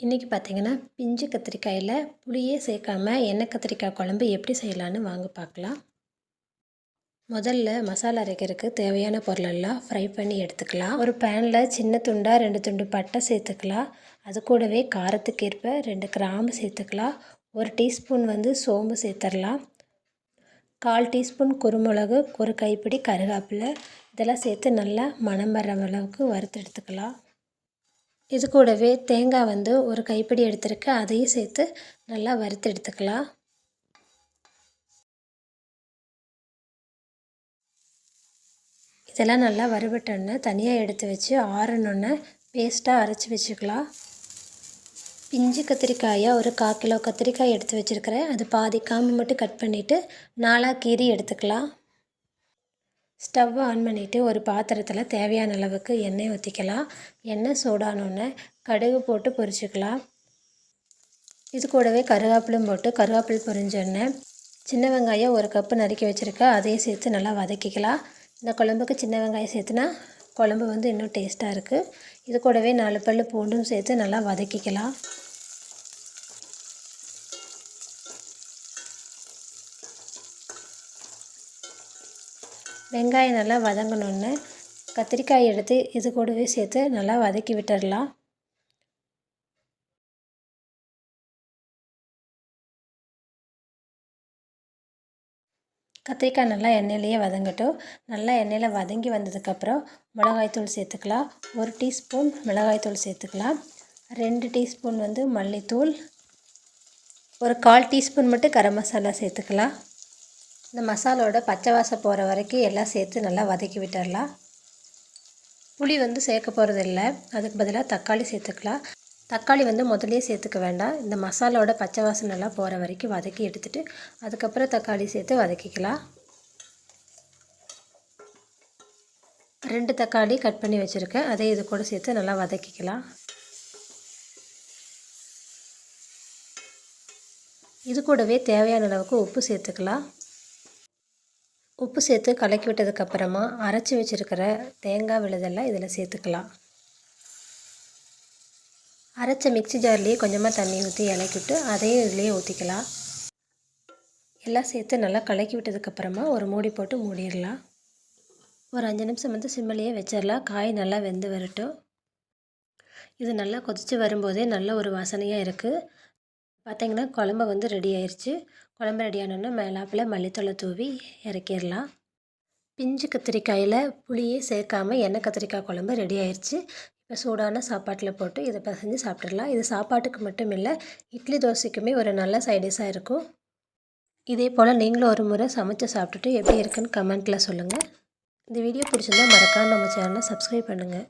இன்றைக்கி பார்த்தீங்கன்னா பிஞ்சு கத்திரிக்காயில் புளியே சேர்க்காம எண்ணெய் கத்திரிக்காய் குழம்பு எப்படி செய்யலான்னு வாங்க பார்க்கலாம் முதல்ல மசாலா அரைக்கிறதுக்கு தேவையான பொருளெல்லாம் ஃப்ரை பண்ணி எடுத்துக்கலாம். ஒரு பேனில் சின்ன துண்டாக ரெண்டு துண்டு பட்டை சேர்த்துக்கலாம். அது கூடவே காரத்துக்கு ஏற்ப ரெண்டு கிராம்பு சேர்த்துக்கலாம். ஒரு டீஸ்பூன் வந்து சோம்பு சேர்த்துடலாம் கால் டீஸ்பூன் குருமிளகு ஒரு கைப்பிடி கருவேப்பிலை. இதெல்லாம் சேர்த்து நல்லா மணம் வர்ற அளவுக்கு வறுத்து எடுத்துக்கலாம். இது கூடவே தேங்காய் வந்து ஒரு கைப்பிடி எடுத்துருக்கேன் அதையும் சேர்த்து நல்லா வறுத்து எடுத்துக்கலாம். இதெல்லாம் நல்லா வறுபட்டோன்னே தனியாக எடுத்து வச்சு ஆறணுன்னு பேஸ்ட்டாக அரைச்சி வச்சுக்கலாம். பிஞ்சு கத்திரிக்காயை ஒரு கால் கிலோ கத்திரிக்காய் எடுத்து வச்சுருக்கிறேன். அது பாதி காம்பு மட்டும் கட் பண்ணிவிட்டு நாலாக கீரி எடுத்துக்கலாம். ஸ்டவ் ஆன் பண்ணிவிட்டு ஒரு பாத்திரத்தில் தேவையான அளவுக்கு எண்ணெய் ஊற்றிக்கலாம் எண்ணெய் சூடானோடனே கடுகு போட்டு பொரிச்சிக்கலாம். இது கூடவே கருவேப்பிலும் போட்டு கருவேப்பில் பொரிஞ்சோடனே சின்ன வெங்காயம் ஒரு கப்பு நறுக்கி வச்சுருக்கேன் அதையும் சேர்த்து நல்லா வதக்கிக்கலாம். இந்த குழம்புக்கு சின்ன வெங்காயம் சேர்த்துனா குழம்பு வந்து இன்னும் டேஸ்ட்டாக இருக்குது இது கூடவே நாலு பல் பூண்டும் சேர்த்து நல்லா வதக்கிக்கலாம். வெங்காயம் நல்லா வதங்கணுன்னு கத்திரிக்காய் எடுத்து இது கூடவே சேர்த்து நல்லா வதக்கி விட்டுடலாம். கத்திரிக்காய் நல்லா எண்ணெயிலேயே வதங்கட்டும். நல்லா எண்ணெயில் வதங்கி வந்ததுக்கப்புறம் மிளகாய்த்தூள் சேர்த்துக்கலாம். ஒரு டீஸ்பூன் மிளகாய்த்தூள் சேர்த்துக்கலாம். ரெண்டு டீஸ்பூன் வந்து மல்லித்தூள். ஒரு கால் டீஸ்பூன் மட்டும் கரம் மசாலா சேர்த்துக்கலாம். இந்த மசாலோட பச்சை வாசம் போகிற வரைக்கும் எல்லாம் சேர்த்து நல்லா வதக்கி விட்டுடலாம். புளி வந்து சேர்க்க போகிறது இல்லை. அதுக்கு பதிலாக தக்காளி சேர்த்துக்கலாம். தக்காளி வந்து முதலே சேர்த்துக்க வேண்டாம். இந்த மசாலோட பச்சை வாசம் நல்லா போகிற வரைக்கும் வதக்கி எடுத்துகிட்டு அதுக்கப்புறம் தக்காளி சேர்த்து வதக்கிக்கலாம். ரெண்டு தக்காளி கட் பண்ணி வச்சுருக்கேன். அதே இது கூட சேர்த்து நல்லா வதக்கிக்கலாம். இது கூடவே தேவையான அளவுக்கு உப்பு சேர்த்துக்கலாம். உப்பு சேர்த்து கலக்கி விட்டதுக்கப்புறமா அரைச்சி வச்சுருக்கிற தேங்காய் விழுதெல்லாம் இதில் சேர்த்துக்கலாம். அரைச்ச மிக்சி ஜார்லேயே கொஞ்சமாக தண்ணி ஊற்றி இலக்கிவிட்டு அதையும் இதுலேயே ஊற்றிக்கலாம் எல்லாம் சேர்த்து நல்லா கலக்கி விட்டதுக்கப்புறமா ஒரு மூடி போட்டு மூடிடலாம். ஒரு அஞ்சு நிமிஷம் வந்து சிம்மிலேயே வச்சிடலாம். காய் நல்லா வெந்து வரட்டும். இது நல்லா கொதித்து வரும்போதே நல்ல ஒரு வாசனையாக இருக்குது பார்த்திங்கன்னா குழம்பு வந்து ரெடி ஆயிடுச்சு குழம்பு ரெடி ஆனோன்னா மேலாப்பில் மல்லித்தலை தூவி இறக்கிடலாம். பிஞ்சு கத்திரிக்காயில் புளியே சேர்க்காமல் எண்ணெய் கத்திரிக்காய் குழம்பு ரெடி ஆயிடுச்சு இப்போ சூடான சாப்பாட்டில் போட்டு இதை பசஞ்சு சாப்பிட்றலாம் இது சாப்பாட்டுக்கு மட்டும் இல்லை இட்லி தோசைக்குமே ஒரு நல்ல சைடிஷாக இருக்கும். இதே போல் நீங்களும் ஒரு முறை சமைச்சு சாப்பிட்டுட்டு எப்படி இருக்குன்னு கமெண்ட்டில் சொல்லுங்கள் இந்த வீடியோ பிடிச்சிருந்தால் மறக்காமல் நம்ம சேனலை சப்ஸ்கிரைப் பண்ணுங்கள்